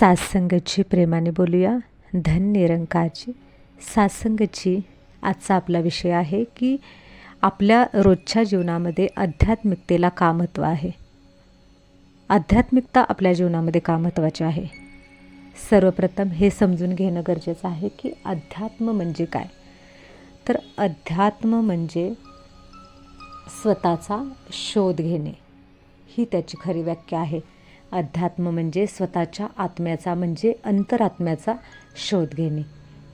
सासंगची प्रेमाने बोलूया. धन निरंकाची सात्संगची आजचा आपला विषय आहे की आपल्या रोजच्या जीवनामध्ये आध्यात्मिकतेला का महत्त्व आहे? आध्यात्मिकता आपल्या जीवनामध्ये का महत्त्वाची आहे? सर्वप्रथम हे समजून घेणं गरजेचं आहे की अध्यात्म म्हणजे काय? तर अध्यात्म म्हणजे स्वतःचा शोध घेणे. ही त्याची खरी व्याख्या आहे. अध्यात्म म्हणजे स्वतःच्या आत्म्याचा म्हणजे अंतरात्म्याचा शोध घेणे.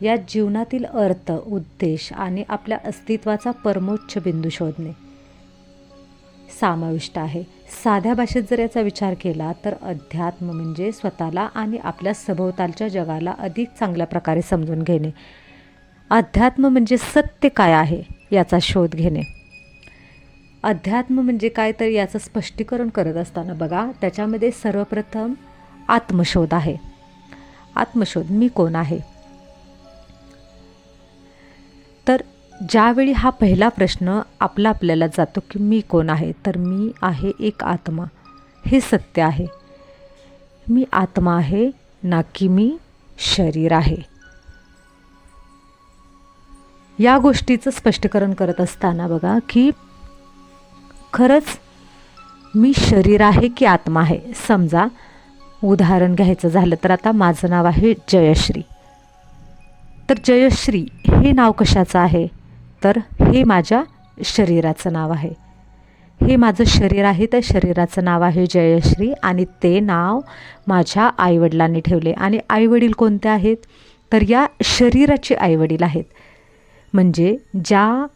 या जीवनातील अर्थ उद्देश आणि आपल्या अस्तित्वाचा परमोच्च बिंदू शोधणे. समाविष्ट आहे. साध्या भाषेत जर याचा विचार केला तर अध्यात्म म्हणजे स्वतःला आणि आपल्या सभोवतालच्या जगाला अधिक चांगल्या प्रकारे समजून घेणे. अध्यात्म म्हणजे सत्य काय आहे याचा शोध घेणे. अध्यात्म म्हणजे काय तर याचं स्पष्टीकरण करत असताना बघा त्याच्यामध्ये सर्वप्रथम आत्मशोध आहे. आत्मशोध मी कोण आहे? तर ज्यावेळी हा पहिला प्रश्न आपला आपल्याला जातो की मी कोण आहे तर मी आहे एक आत्मा. हे सत्य आहे. मी आत्मा आहे ना की मी शरीर आहे. या गोष्टीचं स्पष्टीकरण करत असताना बघा की खरंच मी शरीर आहे की आत्मा आहे? समजा उदाहरण घ्यायचं झालं तर आता माझं नाव आहे जयश्री. तर जयश्री हे नाव कशाचं आहे? तर हे माझ्या शरीराचं नाव आहे. हे माझं शरीर आहे त्या शरीराचं नाव आहे जयश्री आणि ते नाव माझ्या आईवडिलांनी ठेवले. आणि आईवडील कोणते आहेत? तर या शरीराचे आईवडील आहेत. म्हणजे ज्या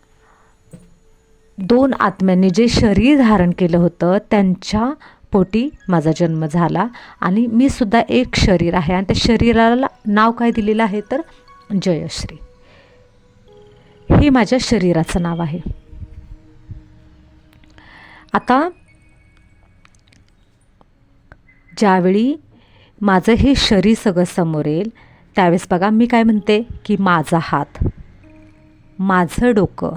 दोन आत्म्यांनी जे शरीर धारण केलं होतं त्यांच्या पोटी माझा जन्म झाला. आणि मी सुद्धा एक शरीर आहे. आणि त्या शरीराला नाव काय दिलेलं आहे तर जयश्री. हे माझ्या शरीराचं नाव आहे. आता ज्यावेळी माझं हे शरीर सगळं समोर येईल त्यावेळेस बघा मी काय म्हणते की माझा हात माझं डोकं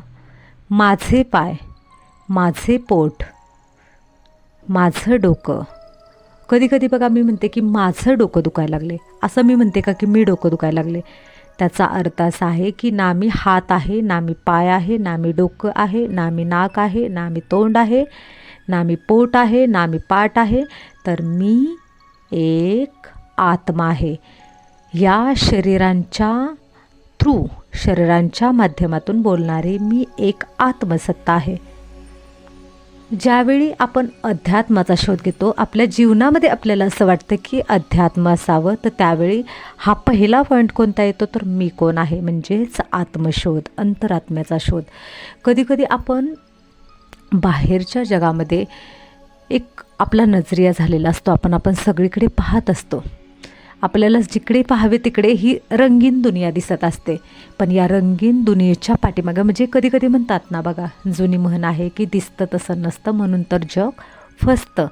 माझे पाय माझे पोट माझं डोकं. कधी कधी बघा मी म्हणते की माझं डोकं दुखायला लागले. असं मी म्हणते का की मी डोकं दुखायला लागले? त्याचा अर्थ असा आहे की ना मी हात आहे ना मी पाय आहे ना मी डोकं आहे ना मी नाक आहे ना मी तोंड आहे ना मी पोट आहे ना मी पाठ आहे तर मी एक आत्मा आहे. या शरीरांच्या थ्रू शरीरांच्या माध्यमातून बोलणारे मी एक आत्मसत्ता आहे. ज्यावेळी आपण अध्यात्माचा शोध घेतो आपल्या जीवनामध्ये आपल्याला असं वाटतं की अध्यात्म असावं तर त्यावेळी हा पहिला पॉईंट कोणता येतो? तर मी कोण आहे? म्हणजेच आत्मशोध अंतरात्म्याचा शोध. कधीकधी आपण बाहेरच्या जगामध्ये एक आपला नजरिया झालेला असतो आपण आपण सगळीकडे पाहत असतो. आपल्याला जिकडे पाहावे तिकडे ही रंगीन दुनिया दिसत असते. पण या रंगीन दुनियेच्या पाठीमागं म्हणजे कधी कधी म्हणतात ना बघा जुनी म्हण आहे की दिसतं तसं नसतं म्हणून तर जग फसतं.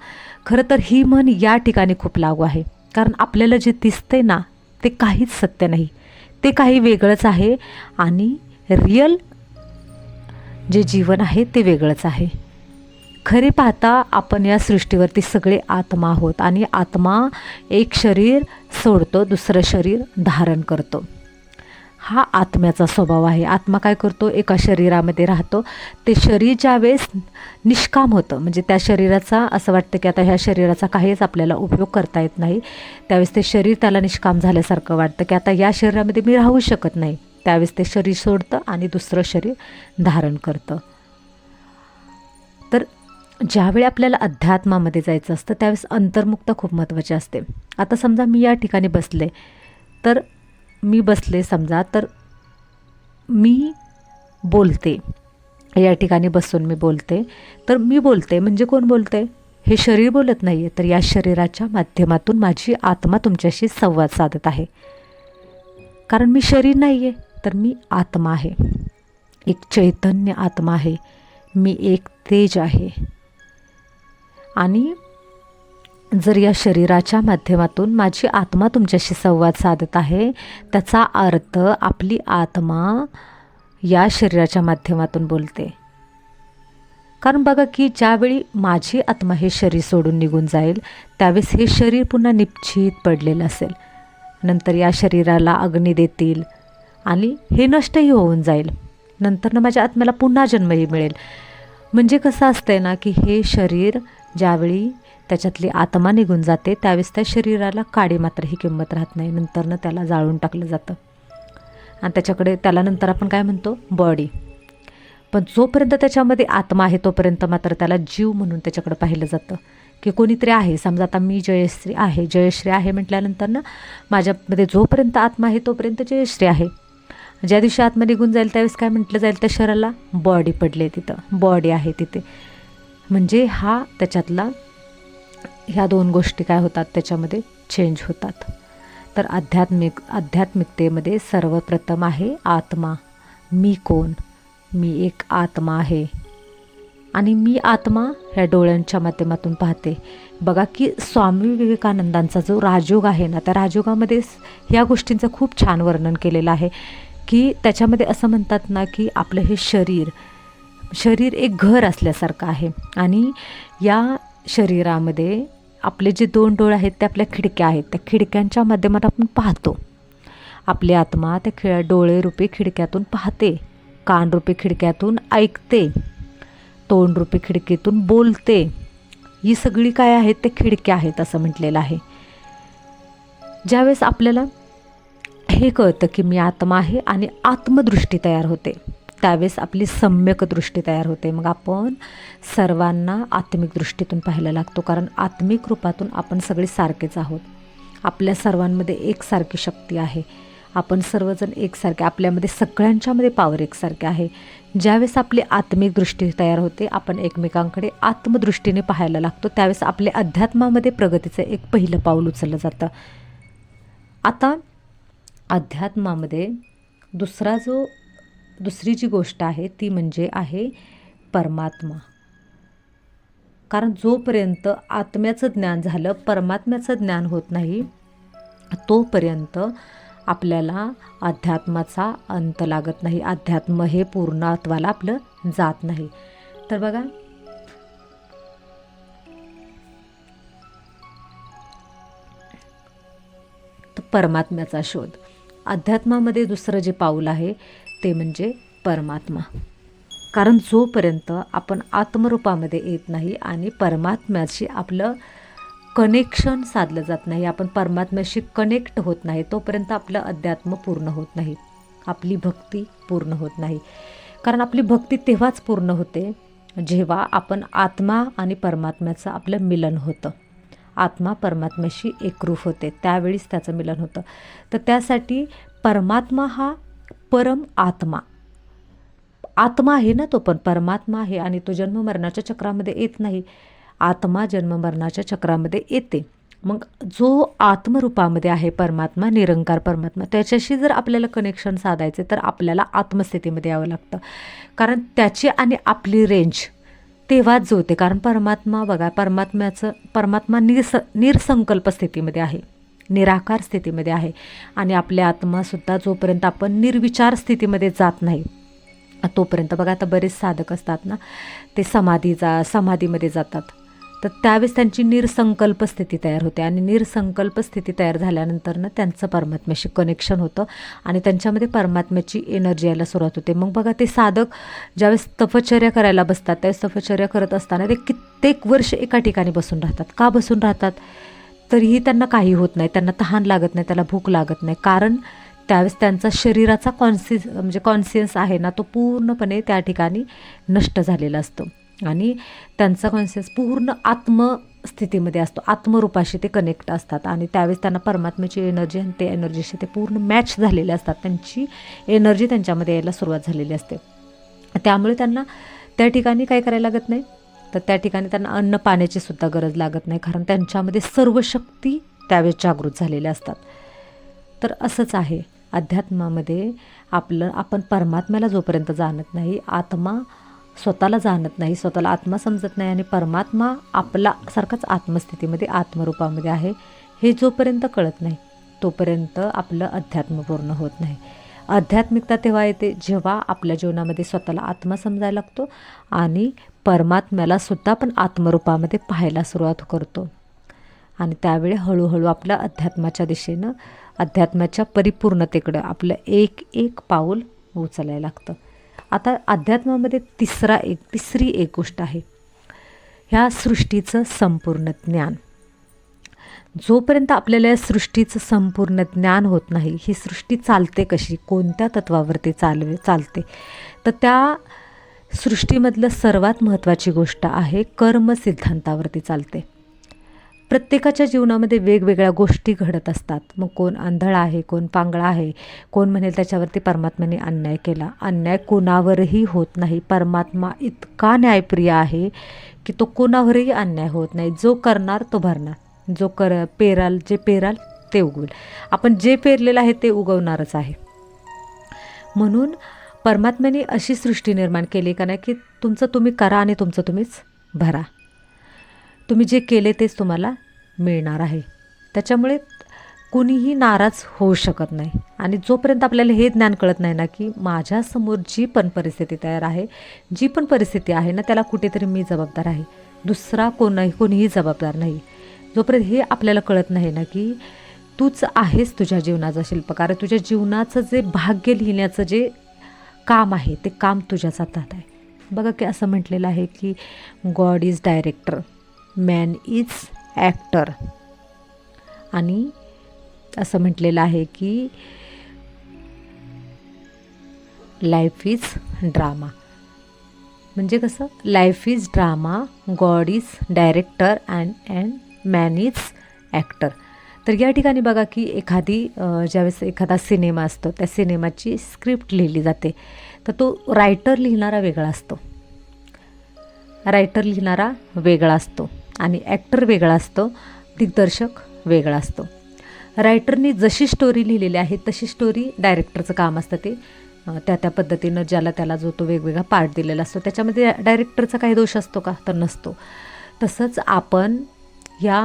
खरं तर ही म्हण या ठिकाणी खूप लागू आहे. कारण आपल्याला जे दिसते ना ते काहीच सत्य नाही. ते काही वेगळंच आहे आणि रिअल जे जीवन आहे ते वेगळंच आहे. खरे पाहता आपण या सृष्टीवरती सगळे आत्मा आहोत आणि आत्मा एक शरीर सोडतो दुसरं शरीर धारण करतो. हा आत्म्याचा स्वभाव आहे. आत्मा काय करतो? एका शरीरामध्ये राहतो. ते शरीर ज्यावेळेस निष्काम होतं म्हणजे त्या शरीराचा असं वाटतं की आता ह्या शरीराचा काहीच आपल्याला उपयोग करता येत नाही त्यावेळेस ते शरीर त्याला निष्काम झाल्यासारखं वाटतं की आता या शरीरामध्ये मी राहू शकत नाही. त्यावेळेस ते शरीर सोडतं आणि दुसरं शरीर धारण करतं. तर ज्यावेळी आपल्याला अध्यात्मामध्ये जायचं असतं त्यावेळेस अंतर्मुक्त खूप महत्त्वाचे असते. आता समजा मी या ठिकाणी बसले तर मी बसले समजा तर मी बोलते. या ठिकाणी बसून मी बोलते. तर मी बोलते म्हणजे कोण बोलते? हे शरीर बोलत नाही आहे तर या शरीराच्या माध्यमातून माझी आत्मा तुमच्याशी संवाद साधत आहे. कारण मी शरीर नाही आहे तर मी आत्मा आहे. एक चैतन्य आत्मा आहे. मी एक तेज आहे. आणि जर या शरीराच्या माध्यमातून माझी आत्मा तुमच्याशी संवाद साधत आहे त्याचा अर्थ आपली आत्मा या शरीराच्या माध्यमातून बोलते. कारण बघा की ज्यावेळी माझी आत्मा हे शरीर सोडून निघून जाईल त्यावेळेस हे शरीर पुन्हा निश्चित पडलेलं असेल. नंतर या शरीराला अग्नी देतील आणि हे नष्टही होऊन जाईल. नंतर ना माझ्या आत्म्याला पुन्हा जन्मही मिळेल. म्हणजे कसं असतंय ना की हे शरीर ज्यावेळी त्याच्यातली आत्मा निघून जाते त्यावेळेस त्या शरीराला काडी मात्र ही किंमत राहत नाही. नंतरनं त्याला जाळून टाकलं जातं. आणि त्याच्याकडे त्याला नंतर आपण काय म्हणतो? बॉडी पण जोपर्यंत त्याच्यामध्ये आत्मा आहे तोपर्यंत मात्र त्याला जीव म्हणून त्याच्याकडे पाहिलं जातं. की कोणीतरी आहे. समजा आता मी जयश्री आहे. जयश्री आहे म्हटल्यानंतर ना माझ्यामध्ये जोपर्यंत आत्मा आहे तोपर्यंत जयश्री आहे. ज्या दिवशी आत्मा निघून जाईल त्यावेळेस काय म्हटलं जाईल त्या शरीराला? बॉडी पडली तिथं. बॉडी आहे तिथे. म्हणजे हा त्याच्यातला ह्या दोन गोष्टी काय होतात त्याच्यामध्ये चेंज होतात. तर आध्यात्मिक आध्यात्मिकतेमध्ये सर्वप्रथम आहे आत्मा. मी कोण? मी एक आत्मा आहे. आणि मी आत्मा ह्या डोळ्यांच्या माध्यमातून पाहते. बघा की स्वामी विवेकानंदांचा जो राजयोग आहे ना त्या राजयोगामध्ये ह्या गोष्टींचं खूप छान वर्णन केलेलं आहे. की त्याच्यामध्ये असं म्हणतात ना की आपलं हे शरीर शरीर एक घर असल्यासारखं आहे. आणि या शरीरामध्ये आपले जे दोन डोळे आहेत ते आपल्या खिडक्या आहेत. त्या खिडक्यांच्या माध्यमात आपण पाहतो. आपली आत्मा त्या खिळ डोळेरूपी खिडक्यातून पाहते. कानरूपी खिडक्यातून ऐकते. तोंडरूपी खिडकीतून बोलते. ही सगळी काय आहेत ते खिडक्या आहेत असं म्हटलेलं आहे. ज्यावेळेस आपल्याला हे कळतं की मी आत्मा आहे आणि आत्मदृष्टी तयार होते. त्यावेळेस आपली सम्यक दृष्टी तयार होते. मग आपण सर्वांना आत्मिक दृष्टीतून पाहायला लागतो. कारण आत्मिक रूपातून आपण सगळे सारखेच आहोत. आपल्या सर्वांमध्ये एकसारखी शक्ती आहे. आपण सर्वजण एकसारखे आपल्यामध्ये सगळ्यांच्यामध्ये पावर एकसारखे आहे. ज्यावेळेस आपली आत्मिक दृष्टी तयार होते आपण एकमेकांकडे आत्मदृष्टीने पाहायला लागतो. त्यावेळेस आपल्या अध्यात्मामध्ये प्रगतीचं एक पहिलं पाऊल उचललं जातं. आता अध्यात्मामध्ये दुसरा जो दुसरी जी गोष्ट आहे ती म्हणजे आहे परमात्मा. कारण जोपर्यंत आत्म्याचं ज्ञान झालं परमात्म्याचं ज्ञान होत नाही तोपर्यंत आपल्याला अध्यात्माचा अंत लागत नाही. अध्यात्म हे पूर्णत्वाला आपलं जात नाही. तर बघा परमात्म्याचा शोध. अध्यात्मामध्ये दुसरं जे पाऊल आहे ते म्हणजे परमात्मा. कारण जोपर्यंत आपण आत्मरूपामध्ये येत नाही आणि परमात्म्याशी आपलं कनेक्शन साधलं जात नाही आपण परमात्म्याशी कनेक्ट होत नाही तोपर्यंत आपलं अध्यात्म पूर्ण होत नाही. आपली भक्ती पूर्ण होत नाही. कारण आपली भक्ती तेव्हाच पूर्ण होते जेव्हा आपण आत्मा आणि परमात्म्याचं आपलं मिलन होतं. आत्मा परमात्म्याशी एकरूप होते. त्यावेळीच त्याचं मिलन होतं. तर त्यासाठी परमात्मा हा परम आत्मा. आत्मा आहे ना तो पण परमात्मा आहे आणि तो जन्ममरणाच्या चक्रामध्ये येत नाही. आत्मा जन्ममरणाच्या चक्रामध्ये येते. मग जो आत्मरूपामध्ये आहे परमात्मा निरंकार परमात्मा त्याच्याशी जर आपल्याला कनेक्शन साधायचे तर आपल्याला आत्मस्थितीमध्ये यावं लागतं. कारण त्याची आणि आपली रेंज तेव्हाच जुळते. कारण परमात्मा बघा परमात्म्याचं परमात्मा निरस निरसंकल्प स्थितीमध्ये आहे. निराकार स्थितीमध्ये आहे. आणि आपल्या आत्मासुद्धा जोपर्यंत आपण निर्विचार स्थितीमध्ये जात नाही तोपर्यंत बघा आता बरेच साधक असतात ना ते समाधी जा समाधीमध्ये जातात. तर त्यावेळेस त्यांची निरसंकल्प स्थिती तयार होते. आणि निरसंकल्प स्थिती तयार झाल्यानंतर ना त्यांचं परमात्म्याशी कनेक्शन होतं आणि त्यांच्यामध्ये परमात्म्याची एनर्जी यायला सुरुवात होते. मग बघा ते साधक ज्यावेळेस तपश्चर्या करायला बसतात त्यावेळेस तपश्चर्या करत असताना ते कित्येक वर्ष एका ठिकाणी बसून राहतात. का बसून राहतात? तरीही त्यांना काही होत नाही. त्यांना तहान लागत नाही त्याला भूक लागत नाही. कारण त्यावेळेस त्यांचा शरीराचा कॉन्सियस म्हणजे कॉन्सियन्स आहे ना तो पूर्णपणे त्या ठिकाणी नष्ट झालेला असतो. आणि त्यांचा कॉन्सियन्स पूर्ण आत्मस्थितीमध्ये असतो. आत्मरूपाशी ते कनेक्ट असतात. आणि त्यावेळेस त्यांना परमात्म्याची एनर्जी आणि ते एनर्जीशी ते पूर्ण मॅच झालेले असतात. त्यांची एनर्जी त्यांच्यामध्ये यायला सुरुवात झालेली असते. त्यामुळे त्यांना त्या ठिकाणी काय करायला लागत नाही? तर त्या ठिकाणी त्यांना अन्न पाण्याची सुद्धा गरज लागत नाही कारण त्यांच्यामध्ये सर्व शक्ती त्यावेळेस जागृत झालेल्या असतात. तर असंच आहे. अध्यात्मामध्ये आपलं आपण परमात्म्याला जोपर्यंत जाणत नाही आत्मा स्वतःला जाणत नाही स्वतःला आत्मा समजत नाही आणि परमात्मा आपला सारखाच आत्मस्थितीमध्ये आत्मरूपामध्ये आहे हे जोपर्यंत कळत नाही तोपर्यंत आपलं अध्यात्म पूर्ण होत नाही. आध्यात्मिकता तेव्हा येते जेव्हा आपल्या जीवनामध्ये स्वतःला आत्मा समजायला लागतो आणि परमात्म्याला सुद्धा आपण आत्मरूपामध्ये पाहायला सुरुवात करतो. आणि त्यावेळी हळूहळू आपल्या अध्यात्माच्या दिशेनं अध्यात्माच्या परिपूर्णतेकडं आपलं एक एक पाऊल उचलायला लागतं. आता अध्यात्मामध्ये तिसरा एक तिसरी एक गोष्ट आहे. ह्या सृष्टीचं संपूर्ण ज्ञान. जोपर्यंत आपल्याला या सृष्टीचं संपूर्ण ज्ञान होत नाही ही सृष्टी चालते कशी? कोणत्या तत्वावरती चालवे चालते? तर त्या सृष्टीमधलं सर्वात महत्त्वाची गोष्ट आहे कर्म सिद्धांतावरती चालते. प्रत्येकाच्या जीवनामध्ये वेगवेगळ्या गोष्टी घडत असतात. मग कोण आंधळा आहे कोण पांगळा आहे कोण म्हणेल त्याच्यावरती परमात्म्याने अन्याय केला. अन्याय कोणावरही होत नाही. परमात्मा इतका न्यायप्रिय आहे की तो कोणावरही अन्याय होत नाही. जो करणार तो भरणार. जो कर पेराल जे पेराल ते उगवेल. आपण जे पेरलेलं आहे ते उगवणारच आहे. म्हणून परमात्म्याने अशी सृष्टी निर्माण केली का नाही की तुमचं तुम्ही करा आणि तुमचं तुम्हीच भरा. तुम्ही जे केले तेच तुम्हाला मिळणार आहे. त्याच्यामुळे कुणीही नाराज होऊ शकत नाही. आणि जोपर्यंत आपल्याला हे ज्ञान कळत नाही ना की माझ्यासमोर जी पण परिस्थिती तयार आहे जी पण परिस्थिती आहे ना त्याला कुठेतरी मी जबाबदार आहे. दुसरा कोणही कोणीही जबाबदार नाही. जोपर्यंत हे आपल्याला कळत नाही ना की तूच आहेस तुझ्या जीवनाचा शिल्पकार तुझ्या जीवनाचं जे भाग्य लिहिण्याचं जे काम आहे ते काम तुझ्याच हातात आहे. बघा की असं म्हटलेलं आहे की God is director man is actor आणि असं म्हटलेलं आहे की लाईफ इज ड्रामा म्हणजे कसं? Life is drama God is director and and man is actor तर या ठिकाणी बघा की एखादी ज्यावेळेस एखादा सिनेमा असतो त्या सिनेमाची स्क्रिप्ट लिहिली जाते. तर तो रायटर लिहिणारा वेगळा असतो. रायटर लिहिणारा वेगळा असतो आणि ॲक्टर वेगळा असतो दिग्दर्शक वेगळा असतो. रायटरनी जशी स्टोरी लिहिलेली आहे तशी स्टोरी डायरेक्टरचं काम असतं ते. त्या त्या पद्धतीनं ज्याला त्याला जो तो वेगवेगळा पार्ट दिलेला असतो त्याच्यामध्ये डायरेक्टरचा काही दोष असतो का? तर नसतो. तसंच आपण या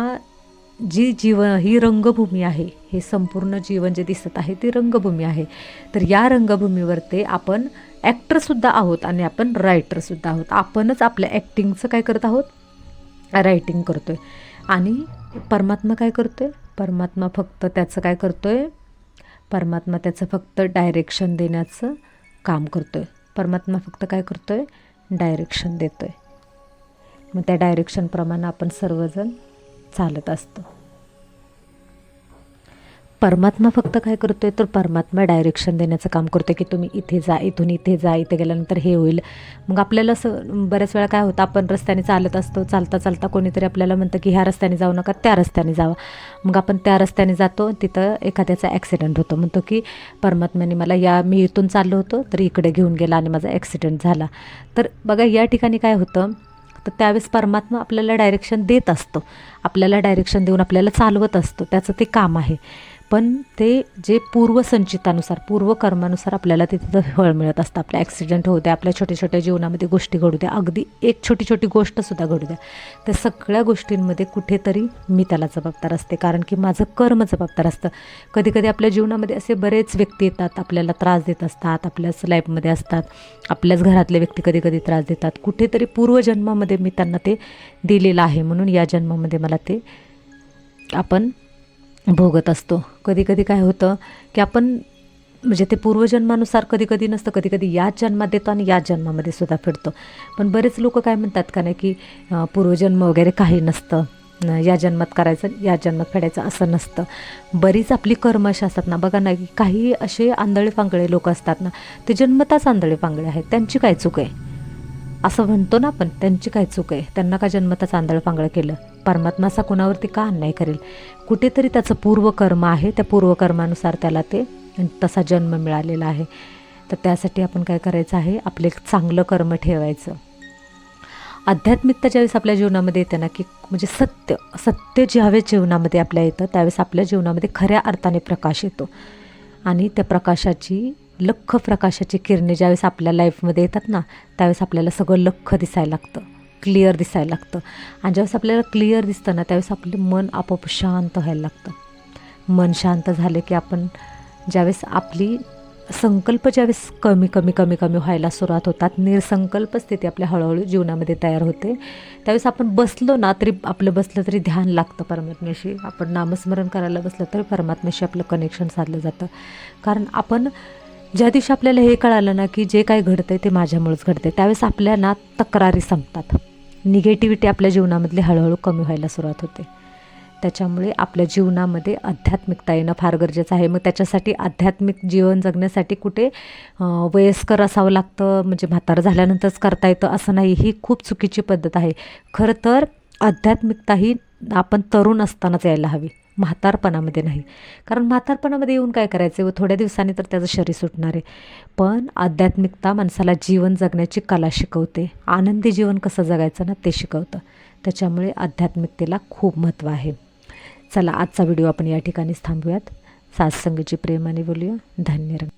जी जीवन ही रंगभूमी आहे हे संपूर्ण जीवन जे दिसत आहे ती रंगभूमी आहे. तर या रंगभूमीवर ते आपण ॲक्टरसुद्धा आहोत आणि आपण रायटरसुद्धा आहोत. आपणच आपल्या ॲक्टिंगचं काय करत आहोत? रायटिंग करतो आहे आणि परमात्मा काय करतो आहे परमात्मा फक्त त्याचं काय करतो आहे परमात्मा त्याचं फक्त डायरेक्शन देण्याचं काम करतो आहे परमात्मा फक्त काय करतो आहे डायरेक्शन देतो आहे मग त्या डायरेक्शनप्रमाणे आपण सर्वजण चालत असतो. परमात्मा फक्त काय करतो आहे तर परमात्मा डायरेक्शन देण्याचं काम करतो की तुम्ही इथे जा इथून इथे जा इथे गेल्यानंतर हे होईल. मग आपल्याला असं बऱ्याच वेळा काय होतं? आपण रस्त्याने चालत असतो चालता चालता कोणीतरी आपल्याला म्हणतं की ह्या रस्त्याने जाऊ नका त्या रस्त्याने जावा. मग आपण त्या रस्त्याने जातो तिथं एखाद्याचा ॲक्सिडेंट होतो. म्हणतो की परमात्म्याने मला या मी इथून चाललो होतो तर इकडे घेऊन गेला आणि माझा ॲक्सिडेंट झाला. तर बघा या ठिकाणी काय होतं? तर त्यावेळेस परमात्मा आपल्याला डायरेक्शन देत असतो. आपल्याला डायरेक्शन देऊन आपल्याला चालवत असतो. त्याचं ते काम आहे. पण ते जे पूर्वसंचितानुसार पूर्वकर्मानुसार आपल्याला तिथं फळ मिळत असतं. आपल्या ॲक्सिडेंट होऊ द्या आपल्या छोट्या छोट्या जीवनामध्ये गोष्टी घडू द्या. अगदी एक छोटी छोटी गोष्टसुद्धा घडू द्या. त्या सगळ्या गोष्टींमध्ये कुठेतरी मी त्याला जबाबदार असते. कारण की माझं कर्म जबाबदार असतं. कधी कधी आपल्या जीवनामध्ये असे बरेच व्यक्ती येतात आपल्याला त्रास देत असतात आपल्याच लाईफमध्ये असतात. आपल्याच घरातले व्यक्ती कधी कधी त्रास देतात. कुठेतरी पूर्वजन्मामध्ये मी त्यांना ते दिलेलं आहे म्हणून या जन्मामध्ये मला ते आपण भोगत असतो. कधी कधी काय होतं की आपण म्हणजे ते पूर्वजन्मानुसार कधी कधी नसतं कधी कधी याच जन्मात देतो आणि याच जन्मामध्ये सुद्धा फिरतो. पण बरेच लोक काय म्हणतात का नाही की पूर्वजन्म वगैरे काही नसतं. या जन्मात करायचं या जन्मात फेडायचं असं नसतं. बरीच आपली कर्म अशी असतात ना बघा ना की काही असे आंधळे पांगळे लोक असतात ना ते जन्मताच आंधळे पांगळे आहेत. त्यांची काय चूक आहे? असं म्हणतो ना आपण त्यांची काय चूक आहे? त्यांना का जन्मताच आंधळ पांगळं केलं? परमात्मा असा कुणावरती का अन्याय करेल? कुठेतरी त्याचं पूर्वकर्म आहे त्या पूर्वकर्मानुसार त्याला ते तसा जन्म मिळालेला आहे. तर त्यासाठी आपण काय करायचं आहे आपले चांगलं कर्म ठेवायचं. आध्यात्मिकता ज्यावेळेस आपल्या जीवनामध्ये येते ना की म्हणजे सत्य सत्य ज्यावेळेस जीवनामध्ये आपल्या येतं त्यावेळेस आपल्या जीवनामध्ये खऱ्या अर्थाने प्रकाश येतो. आणि त्या प्रकाशाची लख प्रकाशाची किरणे ज्यावेळेस आपल्या लाईफमध्ये येतात ना त्यावेळेस आपल्याला सगळं लख दिसायला लागतं. क्लिअर दिसायला लागतं. आणि ज्यावेळेस आपल्याला क्लिअर दिसतं ना त्यावेळेस आपले मन आपोआप शांत व्हायला लागतं. मन शांत झालं की आपण ज्यावेळेस आपली संकल्प ज्यावेळेस कमी कमी कमी कमी व्हायला सुरुवात होतात निरसंकल्प स्थिती आपल्या हळूहळू जीवनामध्ये तयार होते. त्यावेळेस आपण बसलो ना तरी आपलं बसलं तरी ध्यान लागतं परमात्म्याशी. आपण नामस्मरण करायला बसलं तरी परमात्म्याशी आपलं कनेक्शन साधलं जातं. कारण आपण ज्या दिवशी आपल्याला हे कळालं ना की जे काय घडतं आहे ते माझ्यामुळेच घडते त्यावेळेस आपल्या ना तक्रारी संपतात. निगेटिव्हिटी आपल्या जीवनामधली हळूहळू कमी व्हायला सुरुवात होते. त्याच्यामुळे आपल्या जीवनामध्ये आध्यात्मिकता येणं फार गरजेचं आहे. मग त्याच्यासाठी आध्यात्मिक जीवन जगण्यासाठी कुठे वयस्कर असावं लागतं म्हणजे म्हातारं झाल्यानंतरच करता येतं असं नाही. ही खूप चुकीची पद्धत आहे. खरं तर आध्यात्मिकता ही आपण तरुण असतानाच यायला हवी. म्हातारपणामध्ये नाही. कारण म्हातारपणामध्ये येऊन काय करायचं? व थोड्या दिवसांनी तर त्याचं शरीर सुटणार आहे. पण आध्यात्मिकता माणसाला जीवन जगण्याची कला शिकवते. आनंदी जीवन कसं जगायचं ना ते शिकवतं. त्याच्यामुळे आध्यात्मिकतेला खूप महत्त्व आहे. चला आजचा व्हिडिओ आपण या ठिकाणीच थांबूयात. सासंगीची प्रेमाने बोलूया. धन्यवाद.